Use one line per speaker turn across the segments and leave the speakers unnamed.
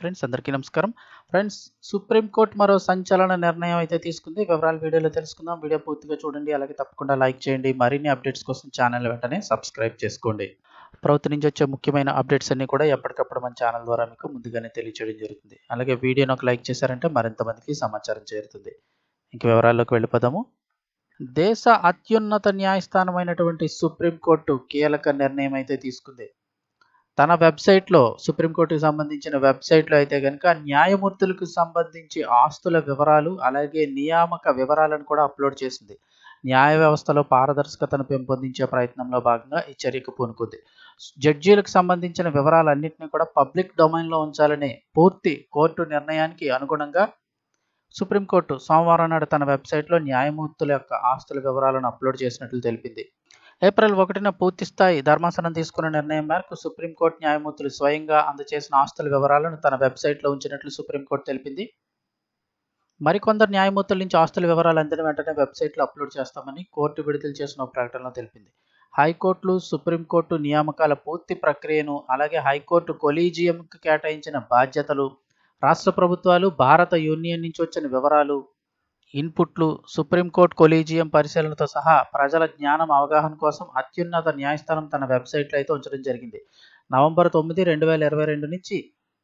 Friends అందరికీ నమస్కారం. Friends supreme court మరో సంచలన నిర్ణయం అయితే తీసుకుంది. వివరాలు వీడియోలో తెలుసుకుందాం. వీడియో పూర్తిగా చూడండి. అలాగే తప్పకుండా లైక్ చేయండి. మరిన్ని అప్డేట్స్ కోసం ఛానల్ వెంటనే సబ్స్క్రైబ్ చేసుకోండి. ప్రభుత్వం నుంచి వచ్చే ముఖ్యమైన అప్డేట్స్ అన్ని కూడా ఎప్పటికప్పుడు మన ఛానల్ ద్వారా మీకు ముందుగానే తెలియచేయడం జరుగుతుంది. అలాగే వీడియోను ఒక లైక్ చేశారంటే మరింత మందికి సమాచారం చేరుతుంది. ఇంక వివరాల్లోకి వెళ్ళిపోదాము. దేశ అత్యున్నత న్యాయస్థానమైనటువంటి సుప్రీంకోర్టు కీలక నిర్ణయం అయితే తీసుకుంది. తన వెబ్సైట్లో సుప్రీంకోర్టుకు సంబంధించిన వెబ్సైట్లో అయితే కనుక న్యాయమూర్తులకు సంబంధించి ఆస్తుల వివరాలు అలాగే నియామక వివరాలను కూడా అప్లోడ్ చేసింది. న్యాయ వ్యవస్థలో పారదర్శకతను పెంపొందించే ప్రయత్నంలో భాగంగా ఈ చర్యకు పూనుకుంది. జడ్జీలకు సంబంధించిన వివరాలన్నింటినీ కూడా పబ్లిక్ డొమైన్లో ఉంచాలనే పూర్తి కోర్టు నిర్ణయానికి అనుగుణంగా సుప్రీంకోర్టు సోమవారం నాడు తన వెబ్సైట్లో న్యాయమూర్తుల యొక్క ఆస్తుల వివరాలను అప్లోడ్ చేసినట్లు తెలిపింది. ఏప్రిల్ ఒకటిన పూర్తి స్థాయి ధర్మాసనం తీసుకున్న నిర్ణయం మేరకు సుప్రీంకోర్టు న్యాయమూర్తులు స్వయంగా అందజేసిన ఆస్తుల వివరాలను తన వెబ్సైట్లో ఉంచినట్లు సుప్రీంకోర్టు తెలిపింది. మరికొందరు న్యాయమూర్తుల నుంచి ఆస్తుల వివరాలు అందిన వెంటనే వెబ్సైట్లో అప్లోడ్ చేస్తామని కోర్టు విడుదల చేసిన ఒక ప్రకటనలో తెలిపింది. హైకోర్టులు సుప్రీంకోర్టు నియామకాల పూర్తి ప్రక్రియను అలాగే హైకోర్టు కొలీజియంకు కేటాయించిన బాధ్యతలు రాష్ట్ర ప్రభుత్వాలు భారత యూనియన్ నుంచి వచ్చిన వివరాలు ఇన్పుట్లు సుప్రీంకోర్టు కొలీజియం పరిశీలనతో సహా ప్రజల జ్ఞానం అవగాహన కోసం అత్యున్నత న్యాయస్థానం తన వెబ్సైట్లో అయితే ఉంచడం జరిగింది. నవంబర్ తొమ్మిది రెండు వేల ఇరవై రెండు నుంచి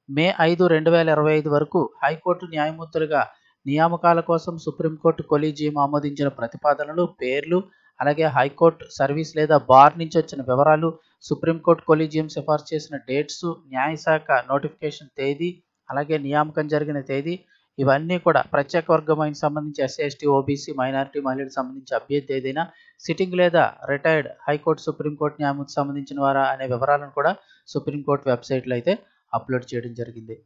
మే ఐదు రెండు వేల ఇరవై ఐదు వరకు హైకోర్టు న్యాయమూర్తులుగా నియామకాల కోసం సుప్రీంకోర్టు కొలీజియం ఆమోదించిన ప్రతిపాదనలు పేర్లు అలాగే హైకోర్టు సర్వీస్ లేదా బార్ నుంచి వచ్చిన వివరాలు సుప్రీంకోర్టు కొలీజియం సిఫార్సు చేసిన డేట్స్ న్యాయశాఖ నోటిఫికేషన్ తేదీ అలాగే నియామకం జరిగిన తేదీ ఇవన్నీ కూడా ప్రత్యేక వర్గమైన సంబంధించి ఎస్సీ ఎస్టీ ఓబీసీ మైనారిటీ మహిళలకు సంబంధించి అభ్యర్థి ఏదైనా సిట్టింగ్ లేదా రిటైర్డ్ హైకోర్టు సుప్రీంకోర్టు న్యాయమూర్తి సంబంధించిన వారా అనే వివరాలను కూడా సుప్రీంకోర్టు వెబ్సైట్లో అయితే అప్లోడ్ చేయడం జరిగింది.